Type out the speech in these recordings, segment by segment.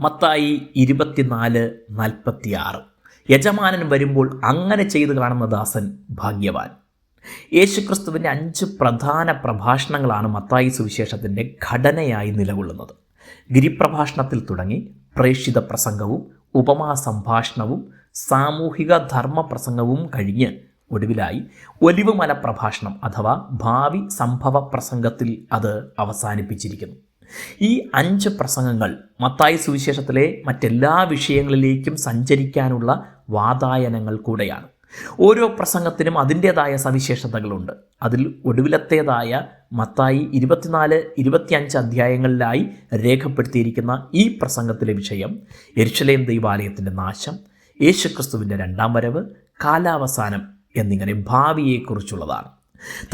മത്തായി ഇരുപത്തിനാല് നാൽപ്പത്തിയാറ്. യജമാനൻ വരുമ്പോൾ അങ്ങനെ ചെയ്തു കാണുന്ന ദാസൻ ഭാഗ്യവാൻ. യേശുക്രിസ്തുവിന്റെ അഞ്ച് പ്രധാന പ്രഭാഷണങ്ങളാണ് മത്തായി സുവിശേഷത്തിന്റെ ഘടനയായി നിലകൊള്ളുന്നത്. ഗിരിപ്രഭാഷണത്തിൽ തുടങ്ങി പ്രേക്ഷിത പ്രസംഗവും ഉപമാ സംഭാഷണവും സാമൂഹിക ധർമ്മ പ്രസംഗവും കഴിഞ്ഞ് ഒടുവിലായി ഒലിവുമല പ്രഭാഷണം അഥവാ ഭാവി സംഭവ പ്രസംഗത്തിൽ അത് അവസാനിപ്പിച്ചിരിക്കുന്നു. ഈ അഞ്ച് പ്രസംഗങ്ങൾ മത്തായി സുവിശേഷത്തിലെ മറ്റെല്ലാ വിഷയങ്ങളിലേക്കും സഞ്ചരിക്കാനുള്ള വാതായനങ്ങൾ കൂടെയാണ്. ഓരോ പ്രസംഗത്തിനും അതിന്റേതായ സവിശേഷതകളുണ്ട്. അതിൽ ഒടുവിലത്തേതായ മത്തായി ഇരുപത്തിനാല് ഇരുപത്തിയഞ്ച് അധ്യായങ്ങളിലായി രേഖപ്പെടുത്തിയിരിക്കുന്ന ഈ പ്രസംഗത്തിലെ വിഷയം എരിശലേം ദൈവാലയത്തിന്റെ നാശം യേശുക്രിസ്തുവിന്റെ രണ്ടാം വരവ് കാലാവസാനം എന്നിങ്ങനെ ഭാവിയെക്കുറിച്ചുള്ളതാണ്.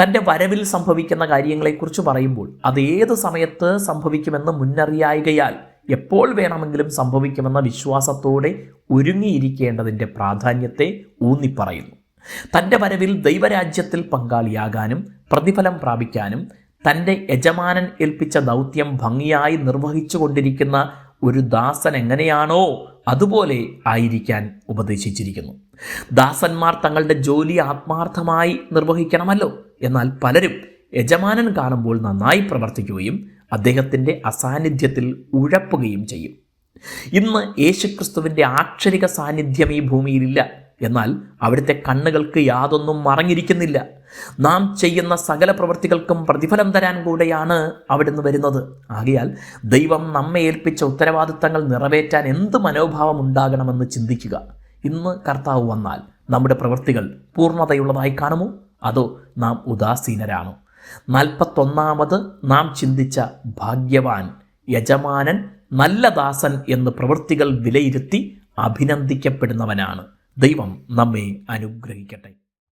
തന്റെ വരവിൽ സംഭവിക്കുന്ന കാര്യങ്ങളെക്കുറിച്ച് പറയുമ്പോൾ അത് ഏത് സമയത്ത് സംഭവിക്കുമെന്ന് മുന്നറിയായികയാൽ എപ്പോൾ വേണമെങ്കിലും സംഭവിക്കുമെന്ന വിശ്വാസത്തോടെ ഒരുങ്ങിയിരിക്കേണ്ടതിന്റെ പ്രാധാന്യത്തെ ഊന്നിപ്പറയുന്നു. തന്റെ വരവിൽ ദൈവരാജ്യത്തിൽ പങ്കാളിയാകാനും പ്രതിഫലം പ്രാപിക്കാനും തന്റെ യജമാനൻ ഏൽപ്പിച്ച ദൗത്യം ഭംഗിയായി നിർവഹിച്ചു കൊണ്ടിരിക്കുന്ന ഒരു ദാസൻ എങ്ങനെയാണോ അതുപോലെ ആയിരിക്കാൻ ഉപദേശിച്ചിരിക്കുന്നു. ദാസന്മാർ തങ്ങളുടെ ജോലി ആത്മാർത്ഥമായി നിർവഹിക്കണമല്ലോ. എന്നാൽ പലരും യജമാനൻ കാണുമ്പോൾ നന്നായി പ്രവർത്തിക്കുകയും അദ്ദേഹത്തിന്റെ അസാന്നിധ്യത്തിൽ ഉഴപ്പുകയും ചെയ്യും. ഇന്ന് യേശുക്രിസ്തുവിന്റെ ആക്ഷരിക സാന്നിധ്യം ഈ ഭൂമിയിലില്ല. എന്നാൽ അവിടുത്തെ കണ്ണുകൾക്ക് യാതൊന്നും മറഞ്ഞിരിക്കുന്നില്ല. നാം ചെയ്യുന്ന സകല പ്രവൃത്തികൾക്കും പ്രതിഫലം തരാൻ കൂടെയാണ് അവിടുന്ന് വരുന്നത്. ആകയാൽ ദൈവം നമ്മെ ഏൽപ്പിച്ച ഉത്തരവാദിത്തങ്ങൾ നിറവേറ്റാൻ എന്ത് മനോഭാവം ഉണ്ടാകണമെന്ന് ചിന്തിക്കുക. ഇന്ന് കർത്താവ് വന്നാൽ നമ്മുടെ പ്രവൃത്തികൾ പൂർണതയുള്ളതായി കാണുമോ? അതോ നാം ഉദാസീനരാണോ? നാൽപ്പത്തൊന്നാമത് നാം ചിന്തിച്ച ഭാഗ്യവാൻ യജമാനൻ നല്ല ദാസൻ എന്ന് പ്രവൃത്തികൾ വിലയിരുത്തി അഭിനന്ദിക്കപ്പെടുന്നവനാണ്. ദൈവം നമ്മെ അനുഗ്രഹിക്കട്ടെ.